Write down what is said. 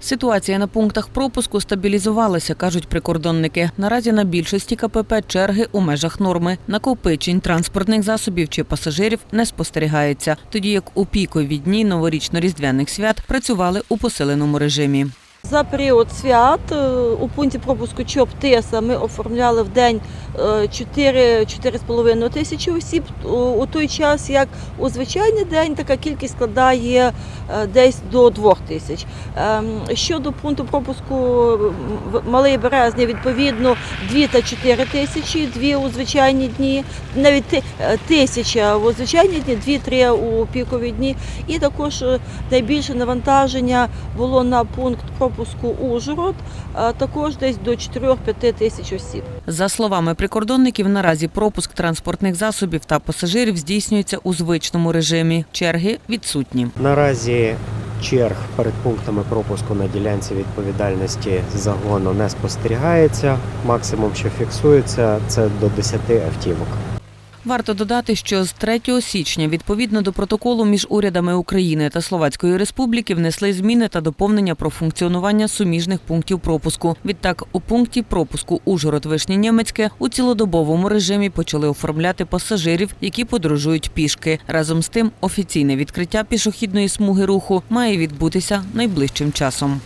Ситуація на пунктах пропуску стабілізувалася, кажуть прикордонники. Наразі на більшості КПП черги у межах норми. Накопичень транспортних засобів чи пасажирів не спостерігається, тоді як у пікові дні новорічно-різдвяних свят працювали у посиленому режимі. За період свят е, у пункті пропуску ЧОП ТИСа ми оформляли в день е, 4-4,5 тисячі осіб. У- той час, як у звичайний день, така кількість складає е, десь до 2 тисяч. Ем, Щодо пункту пропуску Малий Березні, відповідно 2 та 4 тисячі, 2 у звичайні дні, навіть е, тисяча у звичайні дні, 2-3 у пікові дні. І також е, найбільше навантаження було на пункт пропуску Ужгород, також десь до 4-5 тисяч осіб. За словами прикордонників, наразі пропуск транспортних засобів та пасажирів здійснюється у звичному режимі. Черги відсутні. Наразі черг перед пунктами пропуску на ділянці відповідальності загону не спостерігається. Максимум, що фіксується, це до 10 автівок. Варто додати, що з 3 січня відповідно до протоколу між урядами України та Словацької Республіки внесли зміни та доповнення про функціонування суміжних пунктів пропуску. Відтак, у пункті пропуску Ужгород Вишні Німецьке у цілодобовому режимі почали оформляти пасажирів, які подорожують пішки. Разом з тим, офіційне відкриття пішохідної смуги руху має відбутися найближчим часом.